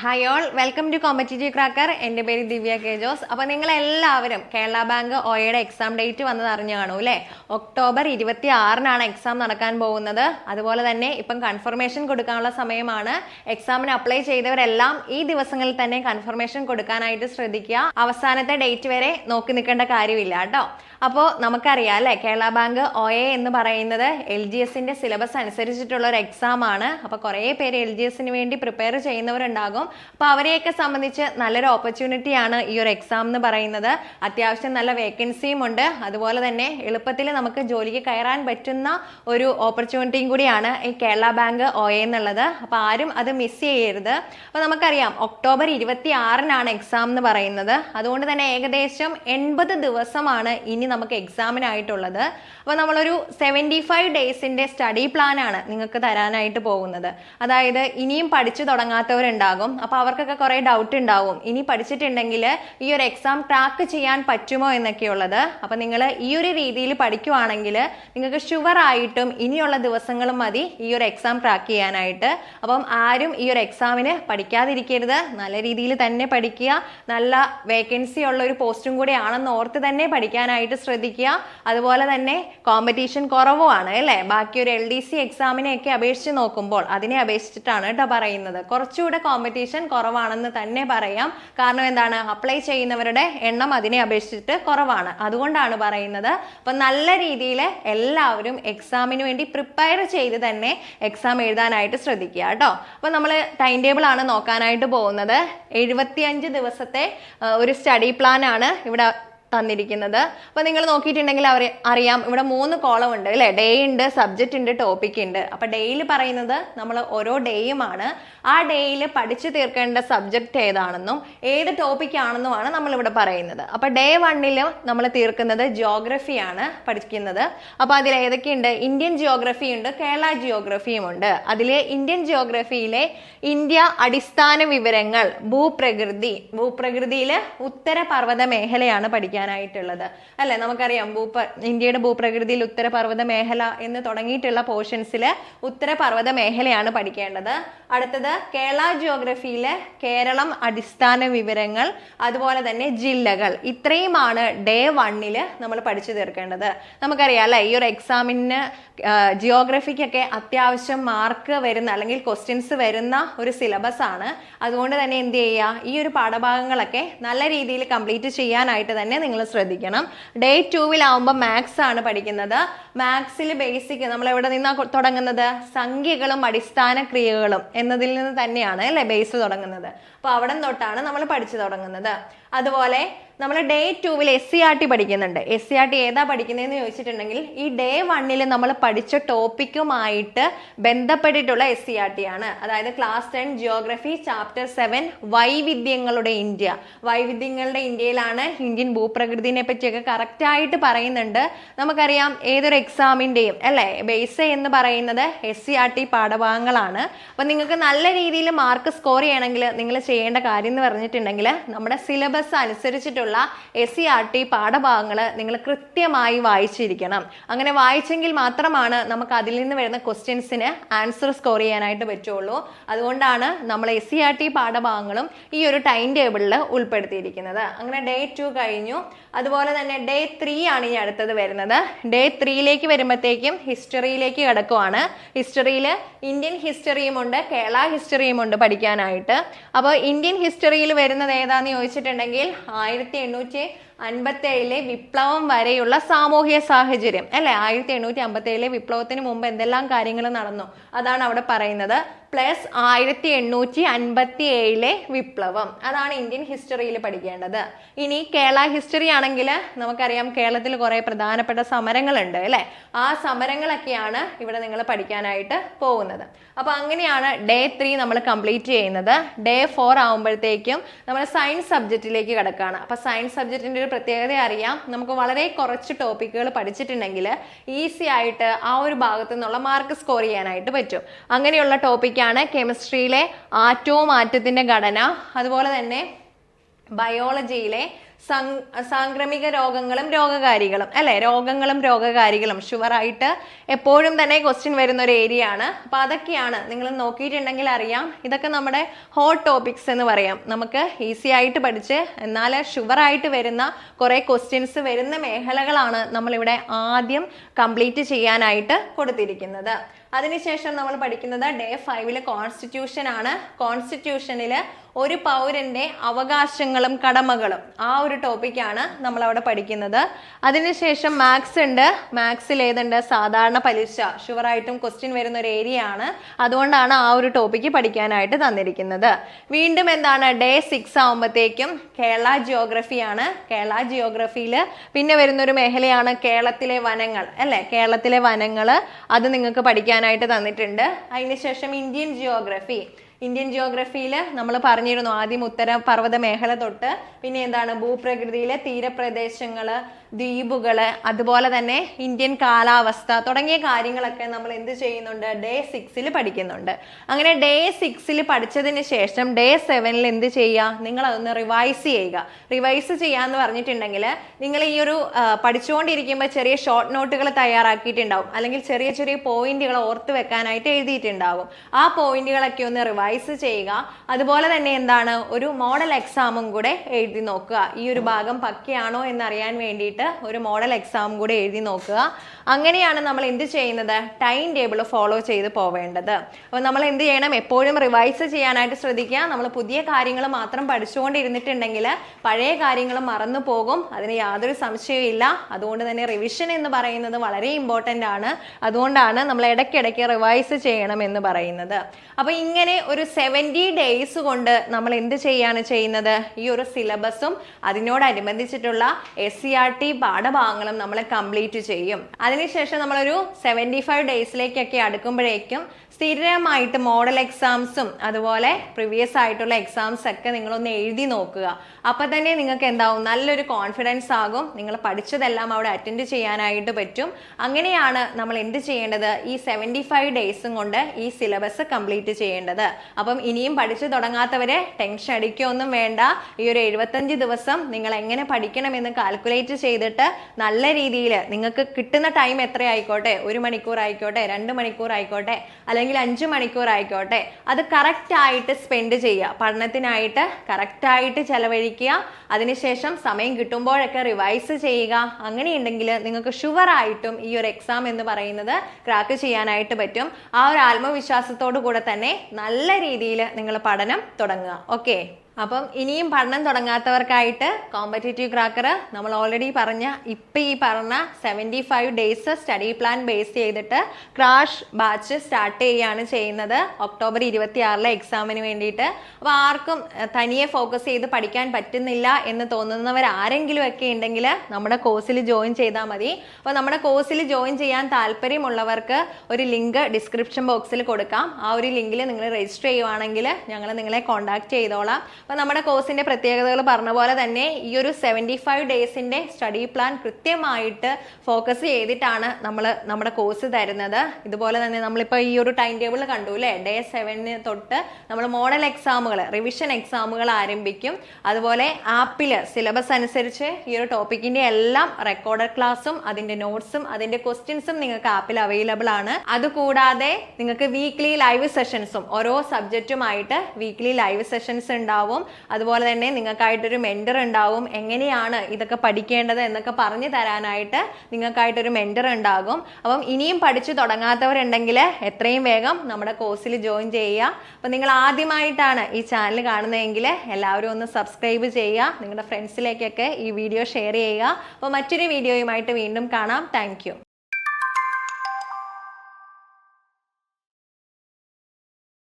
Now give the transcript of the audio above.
Hi all welcome to competitive cracker എന്റെ പേര് Divya K Jose. അപ്പോൾ നിങ്ങൾ എല്ലാവരും കേരള ബാങ്ക് ഒയുടെ എക്സാം ഡേറ്റ് വന്നത് അറിഞ്ഞു കാണൂ അല്ലേ ഒക്ടോബർ ഇരുപത്തി ആറിനാണ് എക്സാം നടക്കാൻ പോകുന്നത്. അതുപോലെ തന്നെ ഇപ്പം കൺഫർമേഷൻ കൊടുക്കാനുള്ള സമയമാണ്. എക്സാമിന് അപ്ലൈ ചെയ്തവരെല്ലാം ഈ ദിവസങ്ങളിൽ തന്നെ കൺഫർമേഷൻ കൊടുക്കാനായിട്ട് ശ്രദ്ധിക്കുക. അവസാനത്തെ ഡേറ്റ് വരെ നോക്കി നിൽക്കേണ്ട കാര്യമില്ല കേട്ടോ. അപ്പോൾ നമുക്കറിയാം അല്ലേ കേരള ബാങ്ക് ഒ എ എന്ന് പറയുന്നത് എൽ ജി എസിന്റെ സിലബസ് അനുസരിച്ചിട്ടുള്ള ഒരു എക്സാം ആണ്. അപ്പോൾ കുറേ പേര് എൽ ജി എസിന് വേണ്ടി പ്രിപ്പയർ ചെയ്യുന്നവരുണ്ടാകും. അപ്പോൾ അവരെയൊക്കെ സംബന്ധിച്ച് നല്ലൊരു ഓപ്പർച്യൂണിറ്റി ആണ് ഈ ഒരു എക്സാം എന്ന് പറയുന്നത്. അത്യാവശ്യം നല്ല വേക്കൻസിയും ഉണ്ട്. അതുപോലെ തന്നെ എളുപ്പത്തിൽ നമുക്ക് ജോലിക്ക് കയറാൻ പറ്റുന്ന ഒരു ഓപ്പർച്യൂണിറ്റിയും കൂടിയാണ് ഈ കേരള ബാങ്ക് ഒ എന്നുള്ളത്. അപ്പോൾ ആരും അത് മിസ് ചെയ്യരുത്. അപ്പോൾ നമുക്കറിയാം ഒക്ടോബർ ഇരുപത്തി ആറിനാണ് എക്സാം എന്ന് പറയുന്നത്. അതുകൊണ്ട് തന്നെ ഏകദേശം എൺപത് ദിവസമാണ് ഇനി നമുക്ക് എക്സാമിനായിട്ടുള്ളത് അപ്പോൾ നമ്മളൊരു സെവന്റി ഫൈവ് ഡേയ്സിന്റെ സ്റ്റഡി പ്ലാനാണ് നിങ്ങൾക്ക് തരാനായിട്ട് പോകുന്നത്. അതായത് ഇനിയും പഠിച്ചു തുടങ്ങാത്തവരുണ്ടാകും. അപ്പോൾ അവർക്കൊക്കെ കുറേ ഡൗട്ട് ഉണ്ടാവും. ഇനി പഠിച്ചിട്ടുണ്ടെങ്കിൽ ഈ ഒരു എക്സാം ട്രാക്ക് ചെയ്യാൻ പറ്റുമോ എന്നൊക്കെയുള്ളത്. അപ്പോൾ നിങ്ങൾ ഈ ഒരു രീതിയിൽ പഠിക്കുവാണെങ്കിൽ നിങ്ങൾക്ക് ഷുവർ ആയിട്ടും ഇനിയുള്ള ദിവസങ്ങളും മതി ഈ ഒരു എക്സാം ട്രാക്ക് ചെയ്യാനായിട്ട്. അപ്പം ആരും ഈ ഒരു എക്സാമിന് പഠിക്കാതിരിക്കരുത്. നല്ല രീതിയിൽ തന്നെ പഠിക്കുക. നല്ല വേക്കൻസി ഉള്ള ഒരു പോസ്റ്റും കൂടെ ആണെന്ന് ഓർത്ത് തന്നെ പഠിക്കാനായിട്ട് ശ്രദ്ധിക്കുക. അതുപോലെ തന്നെ കോമ്പറ്റീഷൻ കുറവുമാണ് അല്ലേ? ബാക്കി ഒരു എൽ ഡി സി എക്സാമിനെയൊക്കെ അപേക്ഷിച്ച് നോക്കുമ്പോൾ അതിനെ അപേക്ഷിച്ചിട്ടാണ് കേട്ടോ പറയുന്നത്. കുറച്ചുകൂടെ കോമ്പറ്റീഷൻ കുറവാണെന്ന് തന്നെ പറയാം. കാരണം എന്താണ്? അപ്ലൈ ചെയ്യുന്നവരുടെ എണ്ണം അതിനെ അപേക്ഷിച്ചിട്ട് കുറവാണ്. അതുകൊണ്ടാണ് പറയുന്നത്. അപ്പം നല്ല രീതിയിൽ എല്ലാവരും എക്സാമിന് വേണ്ടി പ്രിപ്പയർ ചെയ്ത് തന്നെ എക്സാം എഴുതാനായിട്ട് ശ്രദ്ധിക്കുക കേട്ടോ. അപ്പോൾ നമ്മൾ ടൈം ടേബിൾ ആണ് നോക്കാനായിട്ട് പോകുന്നത്. എഴുപത്തിയഞ്ച് ദിവസത്തെ ഒരു സ്റ്റഡി പ്ലാൻ ആണ് ഇവിടെ തന്നിരിക്കുന്നത്. അപ്പോൾ നിങ്ങൾ നോക്കിയിട്ടുണ്ടെങ്കിൽ അവർ അറിയാം. ഇവിടെ മൂന്ന് കോളം ഉണ്ട് അല്ലേ? ഡേ ഉണ്ട് സബ്ജക്റ്റ് ഉണ്ട് ടോപ്പിക് ഉണ്ട്. അപ്പോൾ ഡേയിൽ പറയുന്നത് നമ്മൾ ഓരോ ഡേയുമാണ് ആ ഡേയിൽ പഠിച്ചു തീർക്കേണ്ട സബ്ജക്റ്റ് ഏതാണെന്നും ഏത് ടോപ്പിക് ആണെന്നുമാണ് നമ്മൾ ഇവിടെ പറയുന്നത്. അപ്പോൾ ഡേ വണ്ണിൽ നമ്മൾ തീർക്കുന്നത് ജിയോഗ്രഫിയാണ് പഠിക്കുന്നത്. അപ്പോൾ അതിൽ ഏതൊക്കെയുണ്ട്? ഇന്ത്യൻ ജിയോഗ്രഫി ഉണ്ട് കേരള ജിയോഗ്രഫിയും ഉണ്ട്. അതിൽ ഇന്ത്യൻ ജിയോഗ്രഫിയിലെ ഇന്ത്യ അടിസ്ഥാന വിവരങ്ങൾ ഭൂപ്രകൃതി ഭൂപ്രകൃതിയിൽ ഉത്തരപർവത മേഖലയാണ് പഠിക്കാനായിട്ടുള്ളത്. അല്ലെ? നമുക്കറിയാം ഭൂപ ഇന്ത്യയുടെ ഭൂപ്രകൃതിയിൽ ഉത്തരപർവത മേഖല എന്ന് തുടങ്ങിയിട്ടുള്ള പോർഷൻസിൽ ഉത്തരപർവത മേഖലയാണ് പഠിക്കേണ്ടത്. അടുത്തത് കേരള ജിയോഗ്രഫിയിലെ കേരളം അടിസ്ഥാന വിവരങ്ങൾ അതുപോലെ തന്നെ ജില്ലകൾ. ഇത്രയുമാണ് ഡേ വണ്ണിൽ നമ്മൾ പഠിച്ചു തീർക്കേണ്ടത്. നമുക്കറിയാം അല്ലേ? ഈ ഒരു എക്സാമിന് ജിയോഗ്രഫിക്കൊക്കെ അത്യാവശ്യം മാർക്ക് വരുന്ന അല്ലെങ്കിൽ ക്വസ്റ്റ്യൻസ് വരുന്ന ഒരു സിലബസ് ആണ്. അതുകൊണ്ട് തന്നെ എന്ത് ചെയ്യുക? ഈ ഒരു പാഠഭാഗങ്ങളൊക്കെ നല്ല രീതിയിൽ കംപ്ലീറ്റ് ചെയ്യാനായിട്ട് തന്നെ നിങ്ങൾ ശ്രദ്ധിക്കണം. ഡേ ടൂവിലാവുമ്പോൾ മാത്സ് ആണ് പഠിക്കുന്നത്. മാത്സിൽ ബേസിക് നമ്മൾ എവിടെ നിന്നാണ് തുടങ്ങുന്നത്? സംഖ്യകളും അടിസ്ഥാന ക്രിയകളും എന്നതിൽ നിന്ന് തന്നെയാണ് അല്ലേ ബേസ് തുടങ്ങുന്നത്. അപ്പോൾ അവിടെ തൊട്ടാണ് നമ്മൾ പഠിച്ചു തുടങ്ങുന്നത്. അതുപോലെ നമ്മൾ ഡേ ടൂവിൽ എസ് സി ആർ ടി പഠിക്കുന്നുണ്ട്. എസ് സി ആർ ടി ഏതാ പഠിക്കുന്നതെന്ന് ചോദിച്ചിട്ടുണ്ടെങ്കിൽ ഈ ഡേ വണ്ണിൽ നമ്മൾ പഠിച്ച ടോപ്പിക്കുമായിട്ട് ബന്ധപ്പെട്ടിട്ടുള്ള എസ് സി ആർ ടി ആണ്. അതായത് class ten geography chapter seven വൈവിധ്യങ്ങളുടെ India. വൈവിധ്യങ്ങളുടെ ഇന്ത്യയിലാണ് ഇന്ത്യൻ ഭൂപ്രകൃതിനെ പറ്റിയൊക്കെ കറക്റ്റായിട്ട് പറയുന്നുണ്ട്. നമുക്കറിയാം ഏതൊരു എക്സാമിന്റെയും അല്ലേ? ബേസ് എന്ന് പറയുന്നത് എസ് സി ആർ ടി പാഠഭാഗങ്ങളാണ്. അപ്പം നിങ്ങൾക്ക് നല്ല രീതിയിൽ മാർക്ക് സ്കോർ ചെയ്യണമെങ്കിൽ നിങ്ങൾ ചെയ്യേണ്ട കാര്യം എന്ന് പറഞ്ഞിട്ടുണ്ടെങ്കിൽ നമ്മുടെ സിലബസ് അനുസരിച്ചിട്ടുള്ള എസ് സി ആർ ടി പാഠഭാഗങ്ങൾ നിങ്ങൾ കൃത്യമായി വായിച്ചിരിക്കണം. അങ്ങനെ വായിച്ചെങ്കിൽ മാത്രമാണ് നമുക്ക് അതിൽ നിന്ന് വരുന്ന ക്വസ്റ്റ്യൻസിന് ആൻസർ സ്കോർ ചെയ്യാനായിട്ട് പറ്റുള്ളൂ. അതുകൊണ്ടാണ് നമ്മൾ എസ് സി ആർ ടി പാഠഭാഗങ്ങളും ഈ ഒരു ടൈം ടേബിളിൽ ഉൾപ്പെടുത്തിയിരിക്കുന്നത്. അങ്ങനെ ഡേ ടു കഴിഞ്ഞു. അതുപോലെ തന്നെ ഡേ ത്രീ ആണ് ഇനി അടുത്തത് വരുന്നത്. ഡേ ത്രീയിലേക്ക് വരുമ്പോഴത്തേക്കും ഹിസ്റ്ററിയിലേക്ക് കിടക്കുവാണ്. ഹിസ്റ്ററിയിൽ ഇന്ത്യൻ ഹിസ്റ്ററിയും ഉണ്ട് കേരള ഹിസ്റ്ററിയും ഉണ്ട് പഠിക്കാനായിട്ട്. അപ്പോൾ ഇന്ത്യൻ ഹിസ്റ്ററിയിൽ വരുന്നത് ഏതാന്ന് ചോദിച്ചിട്ടുണ്ടെങ്കിൽ ആയിരത്തി എണ്ണൂറ്റി അൻപത്തി ഏഴിലെ വിപ്ലവം വരെയുള്ള സാമൂഹിക സാഹചര്യം അല്ലെ? ആയിരത്തി എണ്ണൂറ്റി അമ്പത്തി ഏഴിലെ വിപ്ലവത്തിന് മുമ്പ് എന്തെല്ലാം കാര്യങ്ങൾ നടന്നു? അതാണ് അവിടെ പറയുന്നത്. പ്ലസ് ആയിരത്തി എണ്ണൂറ്റി അൻപത്തി ഏഴിലെ വിപ്ലവം. അതാണ് ഇന്ത്യൻ ഹിസ്റ്ററിയിൽ പഠിക്കേണ്ടത്. ഇനി കേരള ഹിസ്റ്ററി ആണെങ്കിൽ നമുക്കറിയാം കേരളത്തിൽ കുറേ പ്രധാനപ്പെട്ട സമരങ്ങളുണ്ട് അല്ലേ? ആ സമരങ്ങളൊക്കെയാണ് ഇവിടെ നിങ്ങൾ പഠിക്കാനായിട്ട് പോകുന്നത്. അപ്പോൾ അങ്ങനെയാണ് ഡേ ത്രീ നമ്മൾ കംപ്ലീറ്റ് ചെയ്യുന്നത്. ഡേ ഫോർ ആകുമ്പോഴത്തേക്കും നമ്മൾ സയൻസ് സബ്ജക്റ്റിലേക്ക് കിടക്കുകയാണ്. അപ്പോൾ സയൻസ് സബ്ജക്റ്റിന്റെ ഒരു പ്രത്യേകത അറിയാം. നമുക്ക് വളരെ കുറച്ച് ടോപ്പിക്കുകൾ പഠിച്ചിട്ടുണ്ടെങ്കിൽ ഈസി ആയിട്ട് ആ ഒരു ഭാഗത്തു നിന്നുള്ള മാർക്ക് സ്കോർ ചെയ്യാനായിട്ട് പറ്റും. അങ്ങനെയുള്ള ടോപ്പിക്കാണ് കെമിസ്ട്രിയിലെ ആറ്റവും ആറ്റത്തിന്റെ ഘടന. അതുപോലെ തന്നെ ബയോളജിയിലെ സാംക്രമിക രോഗങ്ങളും രോഗകാരികളും അല്ലെ? രോഗങ്ങളും രോഗകാരികളും. ഷുവറായിട്ട് എപ്പോഴും തന്നെ ക്വസ്റ്റ്യൻ വരുന്ന ഒരു ഏരിയ ആണ്. അപ്പൊ അതൊക്കെയാണ്. നിങ്ങൾ നോക്കിയിട്ടുണ്ടെങ്കിൽ അറിയാം. ഇതൊക്കെ നമ്മുടെ ഹോട്ട് ടോപ്പിക്സ് എന്ന് പറയാം. നമുക്ക് ഈസി ആയിട്ട് പഠിച്ച് എന്നാൽ ഷുവറായിട്ട് വരുന്ന കുറേ ക്വസ്റ്റ്യൻസ് വരുന്ന മേഖലകളാണ് നമ്മളിവിടെ ആദ്യം കംപ്ലീറ്റ് ചെയ്യാനായിട്ട് കൊടുത്തിരിക്കുന്നത്. അതിനുശേഷം നമ്മൾ പഠിക്കുന്നത് ഡേ ഫൈവിൽ കോൺസ്റ്റിറ്റ്യൂഷൻ ആണ്. കോൺസ്റ്റിറ്റ്യൂഷനിൽ ഒരു പൗരന്റെ അവകാശങ്ങളും കടമകളും. ആ ഒരു ടോപ്പിക്കാണ് നമ്മൾ അവിടെ പഠിക്കുന്നത്. അതിനുശേഷം മാത്സ് ഉണ്ട്. മാത്സിൽ ഏതുണ്ട്? സാധാരണ പലിശ ഷുവറായിട്ടും ക്വസ്റ്റ്യൻ വരുന്ന ഒരു ഏരിയ ആണ്. അതുകൊണ്ടാണ് ആ ഒരു ടോപ്പിക്ക് പഠിക്കാനായിട്ട് തന്നിരിക്കുന്നത്. വീണ്ടും എന്താണ്? ഡേ സിക്സ് ആകുമ്പോഴത്തേക്കും കേരള ജിയോഗ്രഫിയാണ് കേരള ജിയോഗ്രഫിയിൽ പിന്നെ വരുന്നൊരു മേഖലയാണ് കേരളത്തിലെ വനങ്ങൾ അല്ലേ? കേരളത്തിലെ വനങ്ങൾ അത് നിങ്ങൾക്ക് പഠിക്കാനായിട്ട് തന്നിട്ടുണ്ട്. അതിനുശേഷം ഇന്ത്യൻ ജിയോഗ്രഫി ഇന്ത്യൻ ജിയോഗ്രഫിയിൽ നമ്മൾ പറഞ്ഞിരുന്നു ആദ്യം ഉത്തര പർവത മേഖല തൊട്ട് പിന്നെ എന്താണ് ഭൂപ്രകൃതിയിലെ തീരപ്രദേശങ്ങൾ ദ്വീപുകൾ അതുപോലെ തന്നെ ഇന്ത്യൻ കാലാവസ്ഥ തുടങ്ങിയ കാര്യങ്ങളൊക്കെ നമ്മൾ എന്ത് ചെയ്യുന്നുണ്ട്? ഡേ സിക്സിൽ പഠിക്കുന്നുണ്ട്. അങ്ങനെ ഡേ സിക്സിൽ പഠിച്ചതിന് ശേഷം ഡേ സെവനിൽ എന്ത് ചെയ്യുക? നിങ്ങൾ അതൊന്ന് റിവൈസ് ചെയ്യുക. റിവൈസ് ചെയ്യാന്ന് പറഞ്ഞിട്ടുണ്ടെങ്കിൽ നിങ്ങൾ ഈ ഒരു പഠിച്ചുകൊണ്ടിരിക്കുമ്പോൾ ചെറിയ ഷോർട്ട് നോട്ടുകൾ തയ്യാറാക്കിയിട്ടുണ്ടാവും. അല്ലെങ്കിൽ ചെറിയ ചെറിയ പോയിന്റുകൾ ഓർത്ത് വെക്കാനായിട്ട് എഴുതിയിട്ടുണ്ടാവും. ആ പോയിന്റുകളൊക്കെ ഒന്ന് റിവൈസ് ചെയ്യുക. അതുപോലെ തന്നെ എന്താണ്? ഒരു മോഡൽ എക്സാമും കൂടെ എഴുതി നോക്കുക. ഈ ഒരു ഭാഗം പക്കയാണോ എന്നറിയാൻ വേണ്ടിയിട്ട് ഒരു മോഡൽ എക്സാം കൂടെ എഴുതി നോക്കുക. അങ്ങനെയാണ് നമ്മൾ എന്ത് ചെയ്യുന്നത്? ടൈം ടേബിൾ ഫോളോ ചെയ്ത് പോവേണ്ടത്. അപ്പോൾ നമ്മൾ എന്ത് ചെയ്യണം? എപ്പോഴും റിവൈസ് ചെയ്യാനായിട്ട് ശ്രദ്ധിക്കുക. നമ്മൾ പുതിയ കാര്യങ്ങൾ മാത്രം പഠിച്ചുകൊണ്ടിരുന്നിട്ടുണ്ടെങ്കിൽ പഴയ കാര്യങ്ങൾ മറന്നു പോകും. അതിന് യാതൊരു സംശയവും ഇല്ല. അതുകൊണ്ട് തന്നെ റിവിഷൻ എന്ന് പറയുന്നത് വളരെ ഇമ്പോർട്ടന്റ് ആണ്. അതുകൊണ്ടാണ് നമ്മൾ ഇടയ്ക്കിടയ്ക്ക് റിവൈസ് ചെയ്യണം എന്ന് പറയുന്നത്. അപ്പോൾ ഇങ്ങനെ ഒരു സെവന്റി ഡേയ്സ് കൊണ്ട് നമ്മൾ എന്ത് ചെയ്യാണ് ചെയ്യുന്നത്? ഈ ഒരു സിലബസും അതിനോടനുബന്ധിച്ചിട്ടുള്ള എസ് സി ആർ ടി പാഠഭാഗങ്ങളും നമ്മൾ കംപ്ലീറ്റ് ചെയ്യും. അതിനുശേഷം നമ്മളൊരു സെവന്റി ഫൈവ് ഡേയ്സിലേക്കൊക്കെ അടുക്കുമ്പോഴേക്കും സ്ഥിരമായിട്ട് മോഡൽ എക്സാംസും അതുപോലെ പ്രീവിയസ് ആയിട്ടുള്ള എക്സാംസ് ഒക്കെ നിങ്ങളൊന്ന് എഴുതി നോക്കുക. അപ്പൊ തന്നെ നിങ്ങൾക്ക് എന്താവും? നല്ലൊരു കോൺഫിഡൻസ് ആകും. നിങ്ങൾ പഠിച്ചതെല്ലാം അവിടെ അറ്റൻഡ് ചെയ്യാനായിട്ട് പറ്റും. അങ്ങനെയാണ് നമ്മൾ എന്ത് ചെയ്യേണ്ടത്? ഈ സെവന്റി ഫൈവ് ഡേയ്സും കൊണ്ട് ഈ സിലബസ് കംപ്ലീറ്റ് ചെയ്യേണ്ടത്. അപ്പം ഇനിയും പഠിച്ചു തുടങ്ങാത്തവരെ ടെൻഷൻ അടിക്കുകയൊന്നും വേണ്ട. ഈ ഒരു എഴുപത്തഞ്ച് ദിവസം നിങ്ങൾ എങ്ങനെ പഠിക്കണമെന്ന് കാൽക്കുലേറ്റ് ചെയ്തിട്ട് നല്ല രീതിയിൽ നിങ്ങൾക്ക് കിട്ടുന്ന ടൈം എത്ര ആയിക്കോട്ടെ ഒരു മണിക്കൂർ ആയിക്കോട്ടെ രണ്ട് മണിക്കൂർ ആയിക്കോട്ടെ അല്ലെങ്കിൽ അഞ്ച് മണിക്കൂർ ആയിക്കോട്ടെ അത് കറക്റ്റായിട്ട് സ്പെൻഡ് ചെയ്യുക. പഠനത്തിനായിട്ട് കറക്റ്റായിട്ട് ചെലവഴിക്കുക. അതിനുശേഷം സമയം കിട്ടുമ്പോഴൊക്കെ റിവൈസ് ചെയ്യുക. അങ്ങനെയുണ്ടെങ്കിൽ നിങ്ങൾക്ക് ഷുവറായിട്ടും ഈ ഒരു എക്സാം എന്ന് പറയുന്നത് ക്രാക്ക് ചെയ്യാനായിട്ട് പറ്റും. ആ ഒരു ആത്മവിശ്വാസത്തോടു കൂടെ തന്നെ നല്ല രീതിയിൽ നിങ്ങൾ പഠനം തുടങ്ങുക. ഓക്കെ അപ്പം ഇനിയും പഠനം തുടങ്ങാത്തവർക്കായിട്ട് കോമ്പറ്റേറ്റീവ് ക്രാക്കർ നമ്മൾ ഓൾറെഡി പറഞ്ഞ ഇപ്പം ഈ പറഞ്ഞ seventy five days study plan base ചെയ്തിട്ട് ക്രാഷ് ബാച്ച് സ്റ്റാർട്ട് ചെയ്യുകയാണ് ചെയ്യുന്നത്. ഒക്ടോബർ ഇരുപത്തി ആറിലെ എക്സാമിന് വേണ്ടിയിട്ട്. അപ്പോൾ ആർക്കും തനിയെ ഫോക്കസ് ചെയ്ത് പഠിക്കാൻ പറ്റുന്നില്ല എന്ന് തോന്നുന്നവർ ആരെങ്കിലും ഒക്കെ ഉണ്ടെങ്കിൽ നമ്മുടെ കോഴ്സിൽ ജോയിൻ ചെയ്താൽ മതി. അപ്പോൾ നമ്മുടെ കോഴ്സിൽ ജോയിൻ ചെയ്യാൻ താല്പര്യമുള്ളവർക്ക് ഒരു ലിങ്ക് ഡിസ്ക്രിപ്ഷൻ ബോക്സിൽ കൊടുക്കാം. ആ ഒരു ലിങ്കിൽ നിങ്ങൾ രജിസ്റ്റർ ചെയ്യുവാണെങ്കിൽ ഞങ്ങൾ നിങ്ങളെ കോൺടാക്ട് ചെയ്തോളാം. അപ്പോൾ നമ്മുടെ കോഴ്സിന്റെ പ്രത്യേകതകൾ പറഞ്ഞ പോലെ തന്നെ ഈ ഒരു സെവന്റി ഫൈവ് ഡേയ്സിന്റെ സ്റ്റഡി പ്ലാൻ കൃത്യമായിട്ട് ഫോക്കസ് ചെയ്തിട്ടാണ് നമ്മൾ നമ്മുടെ കോഴ്സ് തരുന്നത്. ഇതുപോലെ തന്നെ നമ്മളിപ്പോൾ ഈ ഒരു ടൈം ടേബിൾ കണ്ടു അല്ലേ? ഡേ സെവനിന് തൊട്ട് നമ്മൾ മോഡൽ എക്സാമുകൾ റിവിഷൻ എക്സാമുകൾ ആരംഭിക്കും. അതുപോലെ ആപ്പിൽ സിലബസ് അനുസരിച്ച് ഈ ഒരു ടോപ്പിക്കിന്റെ എല്ലാം റെക്കോർഡഡ് ക്ലാസ്സും അതിന്റെ നോട്ട്സും അതിന്റെ ക്വസ്റ്റ്യൻസും നിങ്ങൾക്ക് ആപ്പിൽ അവൈലബിൾ ആണ്. അതുകൂടാതെ നിങ്ങൾക്ക് വീക്ക്ലി ലൈവ് സെഷൻസും ഓരോ സബ്ജക്റ്റുമായിട്ട് വീക്ക്ലി ലൈവ് സെഷൻസ് ഉണ്ടാവും. അതുപോലെ തന്നെ നിങ്ങൾക്കായിട്ടൊരു മെന്റർ ഉണ്ടാവും. എങ്ങനെയാണ് ഇതൊക്കെ പഠിക്കേണ്ടത് എന്നൊക്കെ പറഞ്ഞു തരാനായിട്ട് നിങ്ങൾക്കായിട്ടൊരു മെന്റർ ഉണ്ടാകും. അപ്പം ഇനിയും പഠിച്ചു തുടങ്ങാത്തവരുണ്ടെങ്കിൽ എത്രയും വേഗം നമ്മുടെ കോഴ്സിൽ ജോയിൻ ചെയ്യുക. അപ്പം നിങ്ങൾ ആദ്യമായിട്ടാണ് ഈ ചാനൽ കാണുന്നതെങ്കിൽ എല്ലാവരും ഒന്ന് സബ്സ്ക്രൈബ് ചെയ്യുക. നിങ്ങളുടെ ഫ്രണ്ട്സിലേക്കൊക്കെ ഈ വീഡിയോ ഷെയർ ചെയ്യുക. അപ്പോൾ മറ്റൊരു വീഡിയോയുമായിട്ട് വീണ്ടും കാണാം. താങ്ക്